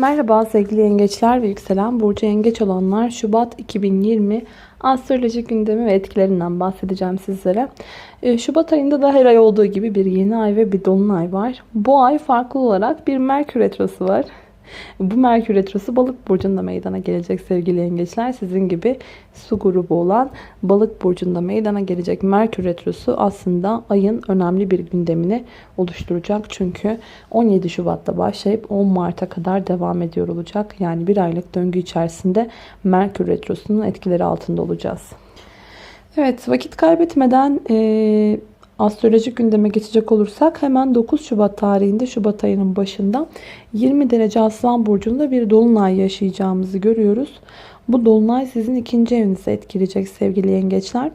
Merhaba sevgili yengeçler ve yükselen burcu yengeç olanlar Şubat 2020 astrolojik gündemi ve etkilerinden bahsedeceğim sizlere. Ee, Şubat ayında da her ay olduğu gibi bir yeni ay ve bir dolunay var. Bu ay farklı olarak bir Merkür Retrosu var. Bu Merkür Retrosu balık burcunda meydana gelecek sevgili yengeçler. Sizin gibi su grubu olan balık burcunda meydana gelecek Merkür Retrosu aslında ayın önemli bir gündemini oluşturacak. Çünkü 17 Şubat'ta başlayıp 10 Mart'a kadar devam ediyor olacak. Yani bir aylık döngü içerisinde Merkür Retrosu'nun etkileri altında olacağız. Evet vakit kaybetmeden e, astrolojik gündeme geçecek olursak hemen 9 Şubat tarihinde Şubat ayının başında 20 derece Aslan Burcu'nda bir dolunay yaşayacağımızı görüyoruz. Bu dolunay sizin ikinci evinizi etkileyecek sevgili yengeçler.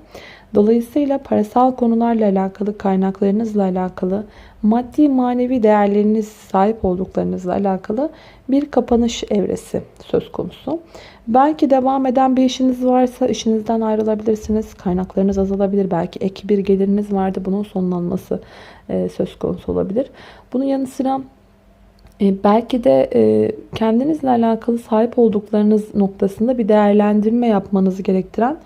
Dolayısıyla parasal konularla alakalı, kaynaklarınızla alakalı, maddi manevi değerleriniz sahip olduklarınızla alakalı bir kapanış evresi söz konusu. Belki devam eden bir işiniz varsa işinizden ayrılabilirsiniz. Kaynaklarınız azalabilir. Belki ek bir geliriniz vardı. Bunun sonlanması e, söz konusu olabilir. Bunun yanı sıra e, belki de e, kendinizle alakalı sahip olduklarınız noktasında bir değerlendirme yapmanızı gerektiren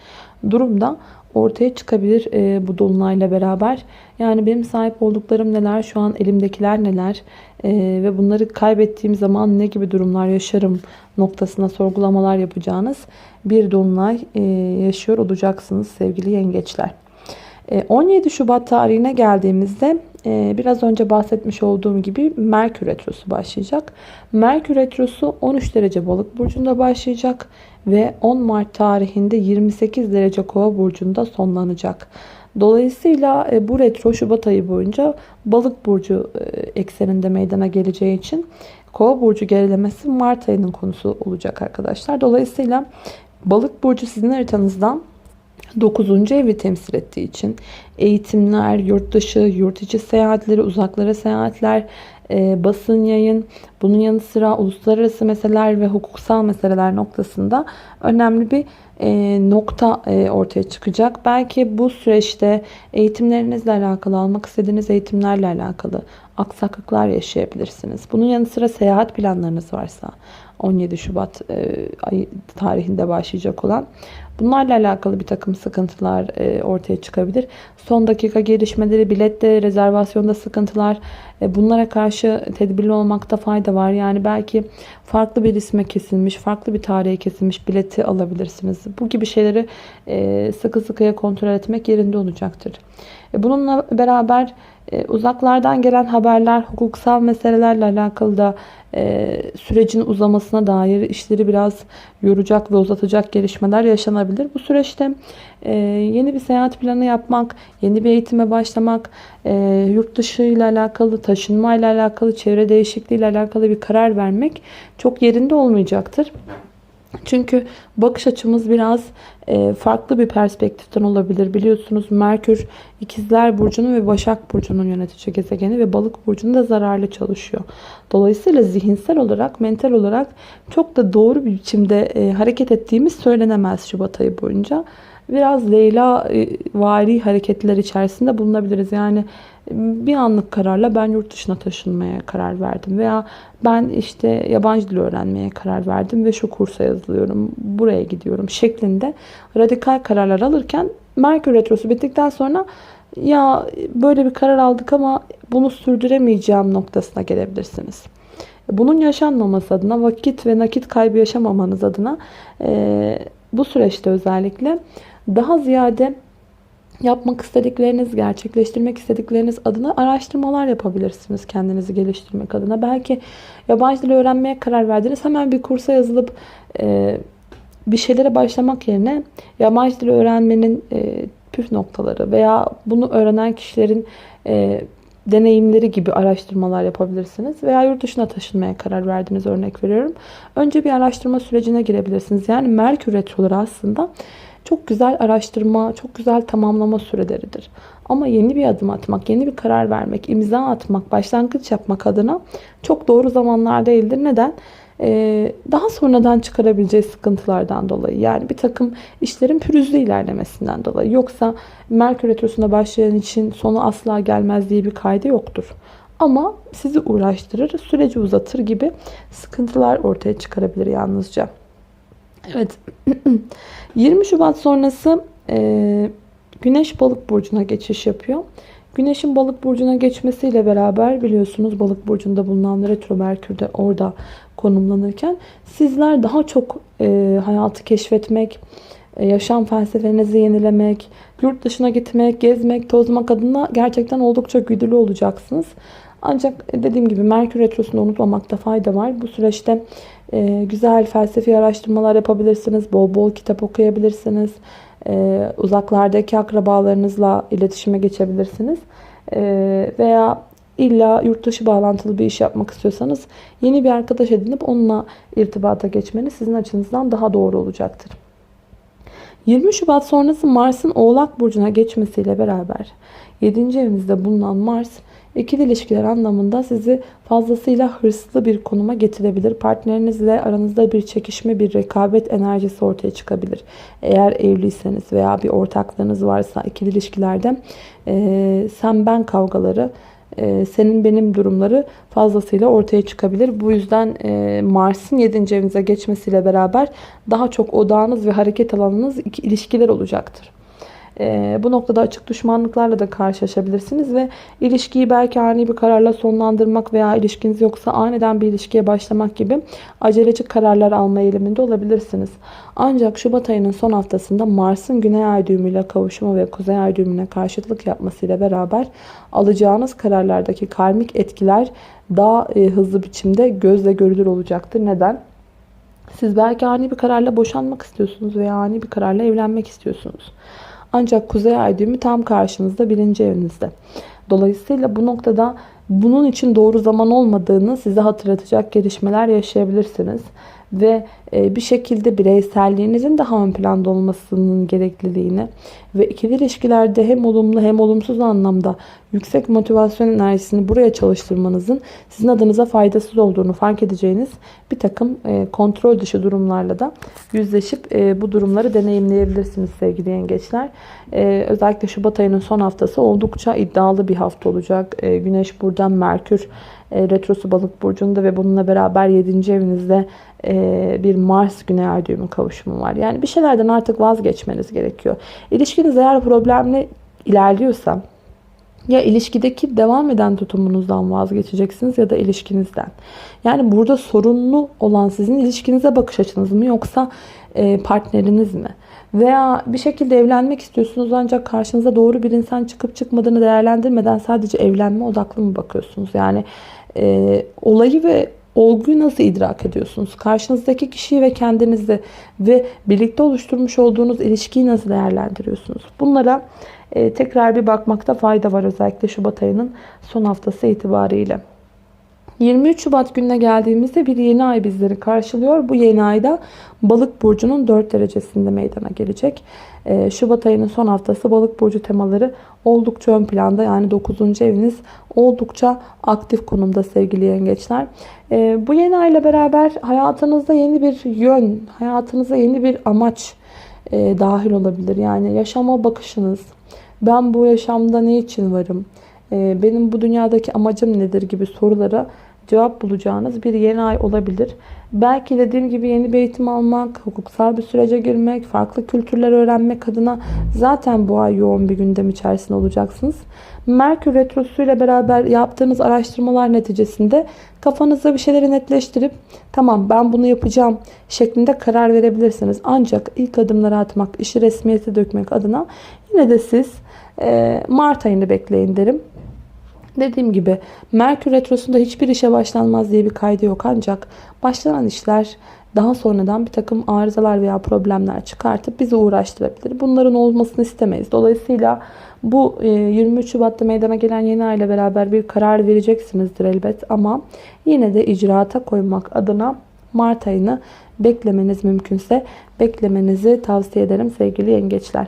durumda ortaya çıkabilir e, bu dolunayla beraber. Yani benim sahip olduklarım neler, şu an elimdekiler neler e, ve bunları kaybettiğim zaman ne gibi durumlar yaşarım noktasına sorgulamalar yapacağınız bir dolunay e, yaşıyor olacaksınız sevgili yengeçler. 17 Şubat tarihine geldiğimizde biraz önce bahsetmiş olduğum gibi Merkür Retrosu başlayacak. Merkür Retrosu 13 derece balık burcunda başlayacak ve 10 Mart tarihinde 28 derece kova burcunda sonlanacak. Dolayısıyla e, bu retro Şubat ayı boyunca balık burcu e, ekseninde meydana geleceği için kova burcu gerilemesi Mart ayının konusu olacak arkadaşlar. Dolayısıyla balık burcu sizin haritanızdan 9. evi temsil ettiği için eğitimler, yurt dışı, yurt içi seyahatleri, uzaklara seyahatler, e, basın yayın, bunun yanı sıra uluslararası meseleler ve hukuksal meseleler noktasında önemli bir e, nokta e, ortaya çıkacak. Belki bu süreçte eğitimlerinizle alakalı, almak istediğiniz eğitimlerle alakalı aksaklıklar yaşayabilirsiniz. Bunun yanı sıra seyahat planlarınız varsa 17 Şubat e, tarihinde başlayacak olan bunlarla alakalı bir takım sıkıntılar e, ortaya çıkabilir. Son dakika gelişmeleri, bilette, rezervasyonda sıkıntılar e, bunlara karşı tedbirli olmakta fayda var. Yani belki farklı bir isme kesilmiş, farklı bir tarihe kesilmiş bileti alabilirsiniz. Bu gibi şeyleri sıkı sıkıya kontrol etmek yerinde olacaktır. Bununla beraber uzaklardan gelen haberler, hukuksal meselelerle alakalı da e, sürecin uzamasına dair işleri biraz yoracak ve uzatacak gelişmeler yaşanabilir. Bu süreçte e, yeni bir seyahat planı yapmak, yeni bir eğitime başlamak, e, yurt dışı ile alakalı, taşınma ile alakalı, çevre değişikliği ile alakalı bir karar vermek çok yerinde olmayacaktır. Çünkü bakış açımız biraz e, farklı bir perspektiften olabilir. Biliyorsunuz Merkür ikizler burcunun ve Başak burcunun yönetici gezegeni ve Balık burcunda zararlı çalışıyor. Dolayısıyla zihinsel olarak, mental olarak çok da doğru bir biçimde e, hareket ettiğimiz söylenemez Şubat ayı boyunca. Biraz Leyla e, vari hareketler içerisinde bulunabiliriz. Yani bir anlık kararla ben yurt dışına taşınmaya karar verdim veya ben işte yabancı dil öğrenmeye karar verdim ve şu kursa yazılıyorum, buraya gidiyorum şeklinde radikal kararlar alırken Merkür Retrosu bittikten sonra ya böyle bir karar aldık ama bunu sürdüremeyeceğim noktasına gelebilirsiniz. Bunun yaşanmaması adına vakit ve nakit kaybı yaşamamanız adına e, bu süreçte özellikle daha ziyade yapmak istedikleriniz, gerçekleştirmek istedikleriniz adına araştırmalar yapabilirsiniz kendinizi geliştirmek adına. Belki yabancı dil öğrenmeye karar verdiniz. Hemen bir kursa yazılıp e, bir şeylere başlamak yerine yabancı dil öğrenmenin e, püf noktaları veya bunu öğrenen kişilerin e, deneyimleri gibi araştırmalar yapabilirsiniz. Veya yurt dışına taşınmaya karar verdiniz örnek veriyorum. Önce bir araştırma sürecine girebilirsiniz. Yani Merkür Retroları aslında çok güzel araştırma, çok güzel tamamlama süreleridir. Ama yeni bir adım atmak, yeni bir karar vermek, imza atmak, başlangıç yapmak adına çok doğru zamanlar değildir. Neden? Ee, daha sonradan çıkarabileceği sıkıntılardan dolayı. Yani bir takım işlerin pürüzlü ilerlemesinden dolayı. Yoksa Merkür Retrosu'na başlayan için sonu asla gelmez diye bir kaydı yoktur. ama sizi uğraştırır, süreci uzatır gibi sıkıntılar ortaya çıkarabilir yalnızca. Evet 20 Şubat sonrası e, Güneş balık burcuna geçiş yapıyor. Güneşin balık burcuna geçmesiyle beraber biliyorsunuz balık burcunda bulunan retro merkür de orada konumlanırken sizler daha çok e, hayatı keşfetmek, e, yaşam felsefenizi yenilemek, yurt dışına gitmek, gezmek, tozmak adına gerçekten oldukça güdülü olacaksınız. Ancak dediğim gibi Merkür Retrosu'nu unutmamakta fayda var. Bu süreçte e, güzel felsefi araştırmalar yapabilirsiniz. Bol bol kitap okuyabilirsiniz. E, uzaklardaki akrabalarınızla iletişime geçebilirsiniz. E, veya illa yurt bağlantılı bir iş yapmak istiyorsanız yeni bir arkadaş edinip onunla irtibata geçmeniz sizin açınızdan daha doğru olacaktır. 20 Şubat sonrası Mars'ın Oğlak Burcu'na geçmesiyle beraber 7. evinizde bulunan Mars İkili ilişkiler anlamında sizi fazlasıyla hırslı bir konuma getirebilir. Partnerinizle aranızda bir çekişme, bir rekabet enerjisi ortaya çıkabilir. Eğer evliyseniz veya bir ortaklığınız varsa ikili ilişkilerde e, sen ben kavgaları, e, senin benim durumları fazlasıyla ortaya çıkabilir. Bu yüzden e, Mars'ın 7. evinize geçmesiyle beraber daha çok odağınız ve hareket alanınız ilişkiler olacaktır. E, bu noktada açık düşmanlıklarla da karşılaşabilirsiniz ve ilişkiyi belki ani bir kararla sonlandırmak veya ilişkiniz yoksa aniden bir ilişkiye başlamak gibi aceleci kararlar alma eğiliminde olabilirsiniz. Ancak Şubat ayının son haftasında Mars'ın Güney Ay düğümüyle kavuşma ve Kuzey Ay düğümüne karşıtlık yapmasıyla beraber alacağınız kararlardaki karmik etkiler daha e, hızlı biçimde gözle görülür olacaktır. Neden? Siz belki ani bir kararla boşanmak istiyorsunuz veya ani bir kararla evlenmek istiyorsunuz. Ancak kuzey ay düğümü tam karşınızda birinci evinizde. Dolayısıyla bu noktada bunun için doğru zaman olmadığını size hatırlatacak gelişmeler yaşayabilirsiniz ve e, bir şekilde bireyselliğinizin daha ön planda olmasının gerekliliğini ve ikili ilişkilerde hem olumlu hem olumsuz anlamda yüksek motivasyon enerjisini buraya çalıştırmanızın sizin adınıza faydasız olduğunu fark edeceğiniz bir takım e, kontrol dışı durumlarla da yüzleşip e, bu durumları deneyimleyebilirsiniz sevgili yengeçler. Özellikle Şubat ayının son haftası oldukça iddialı bir hafta olacak. Güneş buradan Merkür retrosu balık burcunda ve bununla beraber 7. evinizde bir Mars Güney Ay düğümü kavuşumu var. Yani bir şeylerden artık vazgeçmeniz gerekiyor. İlişkiniz eğer problemli ilerliyorsa ya ilişkideki devam eden tutumunuzdan vazgeçeceksiniz ya da ilişkinizden. Yani burada sorunlu olan sizin ilişkinize bakış açınız mı yoksa partneriniz mi? Veya bir şekilde evlenmek istiyorsunuz ancak karşınıza doğru bir insan çıkıp çıkmadığını değerlendirmeden sadece evlenme odaklı mı bakıyorsunuz? Yani e, olayı ve olguyu nasıl idrak ediyorsunuz? Karşınızdaki kişiyi ve kendinizi ve birlikte oluşturmuş olduğunuz ilişkiyi nasıl değerlendiriyorsunuz? Bunlara e, tekrar bir bakmakta fayda var özellikle Şubat ayının son haftası itibariyle. 23 Şubat gününe geldiğimizde bir yeni ay bizleri karşılıyor. Bu yeni ayda balık burcunun 4 derecesinde meydana gelecek. Ee, Şubat ayının son haftası balık burcu temaları oldukça ön planda. Yani 9. eviniz oldukça aktif konumda sevgili yengeçler. Ee, bu yeni ayla beraber hayatınızda yeni bir yön, hayatınıza yeni bir amaç e, dahil olabilir. Yani yaşama bakışınız, ben bu yaşamda ne için varım, ee, benim bu dünyadaki amacım nedir gibi sorulara cevap bulacağınız bir yeni ay olabilir. Belki dediğim gibi yeni bir eğitim almak, hukuksal bir sürece girmek, farklı kültürler öğrenmek adına zaten bu ay yoğun bir gündem içerisinde olacaksınız. Merkür Retrosu ile beraber yaptığınız araştırmalar neticesinde kafanızda bir şeyleri netleştirip tamam ben bunu yapacağım şeklinde karar verebilirsiniz. Ancak ilk adımları atmak, işi resmiyete dökmek adına yine de siz Mart ayını bekleyin derim. Dediğim gibi Merkür Retrosu'nda hiçbir işe başlanmaz diye bir kaydı yok. Ancak başlanan işler daha sonradan bir takım arızalar veya problemler çıkartıp bizi uğraştırabilir. Bunların olmasını istemeyiz. Dolayısıyla bu 23 e, Şubat'ta meydana gelen yeni ay ile beraber bir karar vereceksinizdir elbet. Ama yine de icraata koymak adına Mart ayını beklemeniz mümkünse beklemenizi tavsiye ederim sevgili yengeçler.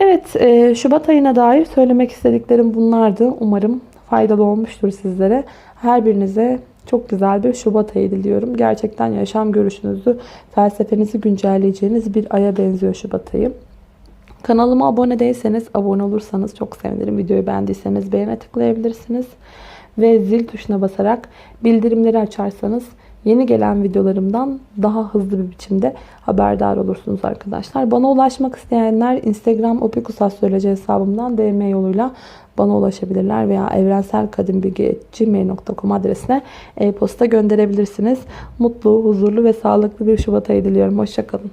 Evet e, Şubat ayına dair söylemek istediklerim bunlardı. Umarım faydalı olmuştur sizlere. Her birinize çok güzel bir Şubat ayı diliyorum. Gerçekten yaşam görüşünüzü, felsefenizi güncelleyeceğiniz bir aya benziyor Şubat ayı. Kanalıma abone değilseniz, abone olursanız çok sevinirim. Videoyu beğendiyseniz beğene tıklayabilirsiniz. ve zil tuşuna basarak bildirimleri açarsanız yeni gelen videolarımdan daha hızlı bir biçimde haberdar olursunuz arkadaşlar. Bana ulaşmak isteyenler Instagram opikusastroloji hesabımdan DM yoluyla bana ulaşabilirler veya evrenselkadimbilgi.gmail.com adresine e-posta gönderebilirsiniz. Mutlu, huzurlu ve sağlıklı bir Şubat ayı diliyorum. Hoşçakalın.